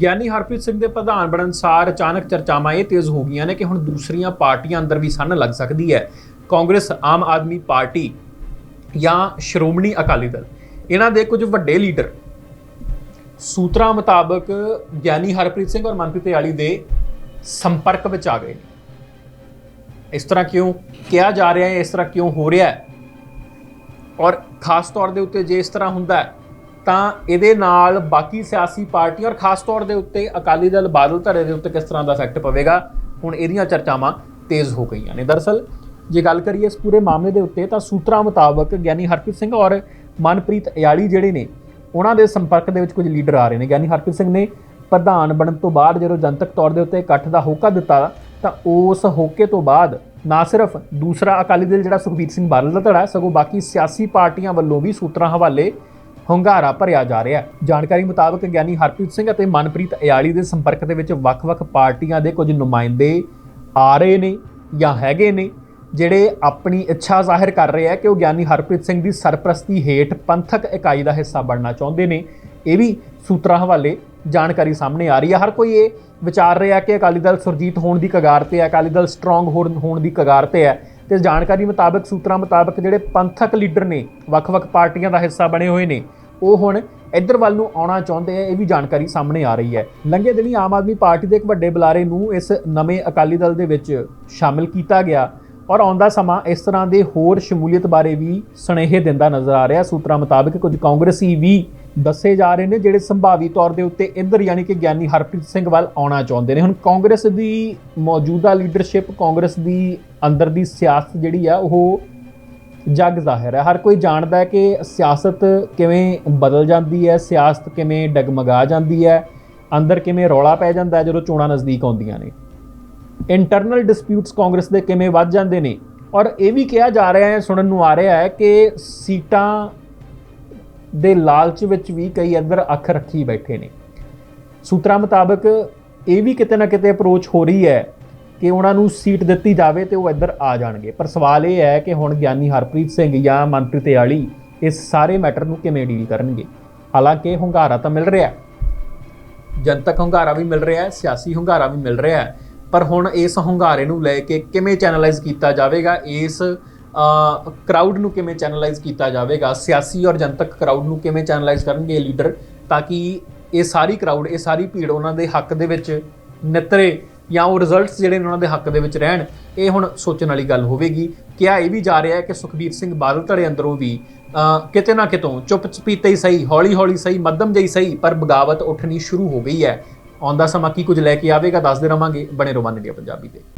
ਗਿਆਨੀ ਹਰਪ੍ਰੀਤ ਸਿੰਘ ਦੇ ਪ੍ਰਧਾਨ ਬਣਨ ਸਾਰ ਅਚਾਨਕ ਚਰਚਾਵਾਂ ਇਹ ਤੇਜ਼ ਹੋ ਗਈਆਂ ਨੇ ਕਿ ਹੁਣ ਦੂਸਰੀਆਂ ਪਾਰਟੀਆਂ ਅੰਦਰ ਵੀ ਸੰਨ ਲੱਗ ਸਕਦੀ ਹੈ। ਕਾਂਗਰਸ, ਆਮ ਆਦਮੀ ਪਾਰਟੀ ਜਾਂ ਸ਼੍ਰੋਮਣੀ ਅਕਾਲੀ ਦਲ। ਇਹਨਾਂ ਦੇ ਕੁਝ ਵੱਡੇ ਲੀਡਰ ਸੂਤਰਾਂ ਮੁਤਾਬਕ ਗਿਆਨੀ ਹਰਪ੍ਰੀਤ ਸਿੰਘ ਔਰ ਮਨਪ੍ਰੀਤ ਯਾਲੀ ਦੇ ਸੰਪਰਕ ਵਿੱਚ ਆ ਗਏ ਨੇ। ਇਸ ਤਰ੍ਹਾਂ ਕਿਉਂ ਕਿਹਾ ਜਾ ਰਿਹਾ ਹੈ, ਇਸ ਤਰ੍ਹਾਂ ਕਿਉਂ ਹੋ ਰਿਹਾ ਹੈ? ਔਰ ਖਾਸ ਤੌਰ ਦੇ ਉੱਤੇ ਜੇ ਇਸ ਤਰ੍ਹਾਂ ਹੁੰਦਾ ਹੈ ਤਾਂ ਇਹਦੇ ਨਾਲ ਬਾਕੀ ਸਿਆਸੀ ਪਾਰਟੀਆਂ ਔਰ ਖਾਸ ਤੌਰ ਦੇ ਉੱਤੇ ਅਕਾਲੀ ਦਲ ਬਾਦਲ ਧੜੇ ਦੇ ਉੱਤੇ ਕਿਸ ਤਰ੍ਹਾਂ ਦਾ ਇਫੈਕਟ ਪਵੇਗਾ, ਹੁਣ ਇਹਦੀਆਂ ਚਰਚਾਵਾਂ ਤੇਜ਼ ਹੋ ਗਈਆਂ ਨੇ। ਦਰਅਸਲ ਜੇ ਗੱਲ ਕਰੀਏ ਇਸ ਪੂਰੇ ਮਾਮਲੇ ਦੇ ਉੱਤੇ, ਤਾਂ ਸੂਤਰਾਂ ਮੁਤਾਬਕ ਗਿਆਨੀ ਹਰਪ੍ਰੀਤ ਸਿੰਘ ਔਰ ਮਨਪ੍ਰੀਤ ਅਯਾਲੀ ਜਿਹੜੇ ਨੇ, ਉਹਨਾਂ ਦੇ ਸੰਪਰਕ ਦੇ ਵਿੱਚ ਕੁਝ ਲੀਡਰ ਆ ਰਹੇ ਨੇ। ਗਿਆਨੀ ਹਰਪ੍ਰੀਤ ਸਿੰਘ ਨੇ ਪ੍ਰਧਾਨ ਬਣਨ ਤੋਂ ਬਾਅਦ ਜਦੋਂ ਜਨਤਕ ਤੌਰ ਦੇ ਉੱਤੇ ਇਕੱਠ ਦਾ ਹੋਕਾ ਦਿੱਤਾ, ਤਾਂ ਉਸ ਹੋਕੇ ਤੋਂ ਬਾਅਦ ਨਾ ਸਿਰਫ ਦੂਸਰਾ ਅਕਾਲੀ ਦਲ ਜਿਹੜਾ ਸੁਖਬੀਰ ਸਿੰਘ ਬਾਦਲ ਦਾ ਧੜਾ ਸਗੋਂ ਬਾਕੀ ਸਿਆਸੀ ਪਾਰਟੀਆਂ ਵੱਲੋਂ ਵੀ ਸੂਤਰਾਂ ਹਵਾਲੇ ਹੁੰਗਾਰਾ ਭਰਿਆ ਜਾ ਰਿਹਾ ਹੈ। ਜਾਣਕਾਰੀ ਮੁਤਾਬਕ ਗਿਆਨੀ ਹਰਪ੍ਰੀਤ ਸਿੰਘ ਅਤੇ ਮਨਪ੍ਰੀਤ ਅਯਾਲੀ ਦੇ ਸੰਪਰਕ ਦੇ ਵਿੱਚ ਵੱਖ-ਵੱਖ ਪਾਰਟੀਆਂ ਦੇ ਕੁਝ ਨੁਮਾਇੰਦੇ ਆ ਰਹੇ ਨੇ ਜਾਂ ਹੈਗੇ ਨੇ, ਜਿਹੜੇ ਆਪਣੀ ਇੱਛਾ ਜ਼ਾਹਿਰ ਕਰ ਰਹੇ ਆ ਕਿ ਉਹ ਗਿਆਨੀ ਹਰਪ੍ਰੀਤ ਸਿੰਘ ਦੀ ਸਰਪ੍ਰਸਤੀ ਹੇਠ ਪੰਥਕ ਇਕਾਈ ਦਾ ਹਿੱਸਾ ਬਣਨਾ ਚਾਹੁੰਦੇ ਨੇ। ਇਹ ਵੀ ਸੂਤਰਾਂ ਹਵਾਲੇ ਜਾਣਕਾਰੀ ਸਾਹਮਣੇ ਆ ਰਹੀ ਹੈ। ਹਰ ਕੋਈ ਇਹ ਵਿਚਾਰ ਰਿਹਾ ਕਿ ਅਕਾਲੀ ਦਲ ਸੁਰਜੀਤ ਹੋਣ ਦੀ ਕਗਾਰ ਤੇ ਹੈ, ਅਕਾਲੀ ਦਲ ਸਟਰੋਂਗ ਹੋਣ ਦੀ ਕਗਾਰ ਤੇ ਹੈ ਤੇ ਜਾਣਕਾਰੀ ਮੁਤਾਬਕ, ਸੂਤਰਾਂ ਮੁਤਾਬਕ ਜਿਹੜੇ ਪੰਥਕ ਲੀਡਰ ਨੇ, ਵੱਖ-ਵੱਖ ਪਾਰਟੀਆਂ ਦਾ ਹਿੱਸਾ ਬਣੇ ਹੋਏ ਨੇ। ਉਹ ਹੁਣ ਇੱਧਰ ਵੱਲ ਨੂੰ ਆਉਣਾ ਚਾਹੁੰਦੇ ਆ, ਇਹ ਵੀ ਜਾਣਕਾਰੀ ਸਾਹਮਣੇ ਆ ਰਹੀ ਹੈ। ਲੰਘੇ ਦਿਨੀ ਆਮ ਆਦਮੀ ਪਾਰਟੀ ਦੇ ਇੱਕ ਵੱਡੇ ਬੁਲਾਰੇ ਨੂੰ ਇਸ ਨਵੇਂ ਅਕਾਲੀ ਦਲ ਦੇ ਵਿੱਚ ਸ਼ਾਮਿਲ ਕੀਤਾ ਗਿਆ ਔਰ ਆਉਂਦਾ ਸਮਾਂ ਇਸ ਤਰ੍ਹਾਂ ਦੇ ਹੋਰ ਸ਼ਮੂਲੀਅਤ ਬਾਰੇ ਵੀ ਸੁਨੇਹੇ ਦਿੰਦਾ ਨਜ਼ਰ ਆ ਰਿਹਾ। ਸੂਤਰਾਂ ਮੁਤਾਬਕ ਕੁਝ ਕਾਂਗਰਸੀ ਵੀ ਦੱਸੇ ਜਾ ਰਹੇ ਨੇ, ਜਿਹੜੇ ਸੰਭਾਵੀ ਤੌਰ ਦੇ ਉੱਤੇ ਇੱਧਰ ਯਾਨੀ ਕਿ ਗਿਆਨੀ ਹਰਪ੍ਰੀਤ ਸਿੰਘ ਵੱਲ ਆਉਣਾ ਚਾਹੁੰਦੇ ਨੇ। ਹੁਣ ਕਾਂਗਰਸ ਦੀ ਮੌਜੂਦਾ ਲੀਡਰਸ਼ਿਪ ਕਾਂਗਰਸ ਦੀ ਅੰਦਰ ਦੀ ਸਿਆਸਤ ਜਿਹੜੀ ਆ, ਉਹ ਜੱਗ ਜ਼ਾਹਿਰ ਹੈ। ਹਰ ਕੋਈ ਜਾਣਦਾ ਹੈ ਕਿ ਸਿਆਸਤ ਕਿਵੇਂ ਬਦਲ ਜਾਂਦੀ ਹੈ, ਸਿਆਸਤ ਕਿਵੇਂ ਡਗਮਗਾ ਜਾਂਦੀ ਹੈ, ਅੰਦਰ ਕਿਵੇਂ ਰੌਲਾ ਪੈ ਜਾਂਦਾ ਜਦੋਂ ਚੋਣਾਂ ਨਜ਼ਦੀਕ ਆਉਂਦੀਆਂ ਨੇ। ਇੰਟਰਨਲ ਡਿਸਪਿਊਟਸ ਕਾਂਗਰਸ ਦੇ ਕਿਵੇਂ ਵੱਧ ਜਾਂਦੇ ਨੇ। ਔਰ ਇਹ ਵੀ ਕਿਹਾ ਜਾ ਰਿਹਾ ਹੈ, ਸੁਣਨ ਨੂੰ ਆ ਰਿਹਾ ਹੈ ਕਿ ਸੀਟਾਂ ਦੇ ਲਾਲਚ ਵਿੱਚ ਵੀ ਕਈ ਅੰਦਰ ਅੱਖ ਰੱਖੀ ਬੈਠੇ ਨੇ। ਸੂਤਰਾਂ ਮੁਤਾਬਕ ਇਹ ਵੀ ਕਿਤੇ ਨਾ ਕਿਤੇ ਅਪਰੋਚ ਹੋ ਰਹੀ ਹੈ ਕਿ ਉਹਨਾਂ ਨੂੰ ਸੀਟ ਦਿੱਤੀ ਜਾਵੇ ਤੇ ਉਹ ਇੱਧਰ ਆ ਜਾਣਗੇ। ਪਰ ਸਵਾਲ ਇਹ ਹੈ ਕਿ ਹੁਣ ਗਿਆਨੀ ਹਰਪ੍ਰੀਤ ਸਿੰਘ ਜਾਂ ਮਨਪ੍ਰੀਤ ਯਾਲੀ ਇਸ ਸਾਰੇ ਮੈਟਰ ਨੂੰ ਕਿਵੇਂ ਡੀਲ ਕਰਨਗੇ? ਹਾਲਾਂਕਿ ਹੁੰਗਾਰਾ ਤਾਂ ਮਿਲ ਰਿਹਾ ਜਨਤਕ ਹੁੰਗਾਰਾ ਵੀ ਮਿਲ ਰਿਹਾ ਹੈ, ਸਿਆਸੀ ਹੁੰਗਾਰਾ ਵੀ ਮਿਲ ਰਿਹਾ ਹੈ। ਪਰ ਹੁਣ ਇਸ ਹੁੰਗਾਰੇ ਨੂੰ ਲੈ ਕੇ ਕਿਵੇਂ ਚੈਨਲਾਈਜ਼ ਕੀਤਾ ਜਾਵੇਗਾ? ਇਸ ਕਰਾਊਡ ਨੂੰ ਕਿਵੇਂ ਚੈਨਲਾਈਜ਼ ਕੀਤਾ ਜਾਵੇਗਾ? ਸਿਆਸੀ ਔਰ ਜਨਤਕ ਕਰਾਊਡ ਨੂੰ ਕਿਵੇਂ ਚੈਨਲਾਈਜ਼ ਕਰਨਗੇ ਇਹ ਲੀਡਰ ਤਾਂ ਕਿ ਇਹ ਸਾਰੀ ਕਰਾਊਡ ਇਹ ਸਾਰੀ ਭੀੜ ਉਹਨਾਂ ਦੇ ਹੱਕ ਦੇ ਵਿੱਚ ਨਿਤਰੇ ਜਾਂ ਉਹ ਰਿਜ਼ਲਟਸ ਜਿਹੜੇ ਨੇ ਉਹਨਾਂ ਦੇ ਹੱਕ ਦੇ ਵਿੱਚ ਰਹਿਣ, ਇਹ ਹੁਣ ਸੋਚਣ ਵਾਲੀ ਗੱਲ ਹੋਵੇਗੀ। ਕਿਹਾ ਇਹ ਵੀ ਜਾ ਰਿਹਾ ਹੈ ਕਿ ਸੁਖਬੀਰ ਸਿੰਘ ਬਾਦਲ ਧੜੇ ਅੰਦਰੋਂ ਵੀ ਕਿਤੇ ਨਾ ਕਿਤੋਂ ਚੁੱਪ ਚਪੀਤੇ ਹੀ ਸਹੀ ਹੌਲੀ ਹੌਲੀ ਸਹੀ, ਮੱਧਮ ਜਿਹੀ ਸਹੀ, ਪਰ ਬਗਾਵਤ ਉੱਠਣੀ ਸ਼ੁਰੂ ਹੋ ਗਈ ਹੈ। ਆਉਂਦਾ ਸਮਾਂ ਕੀ ਕੁਝ ਲੈ ਕੇ ਆਵੇਗਾ, ਦੱਸਦੇ ਰਵਾਂਗੇ ਬਣੇ ਰਹੋ ਇੰਡੀਆ ਪੰਜਾਬੀ ਤੇ।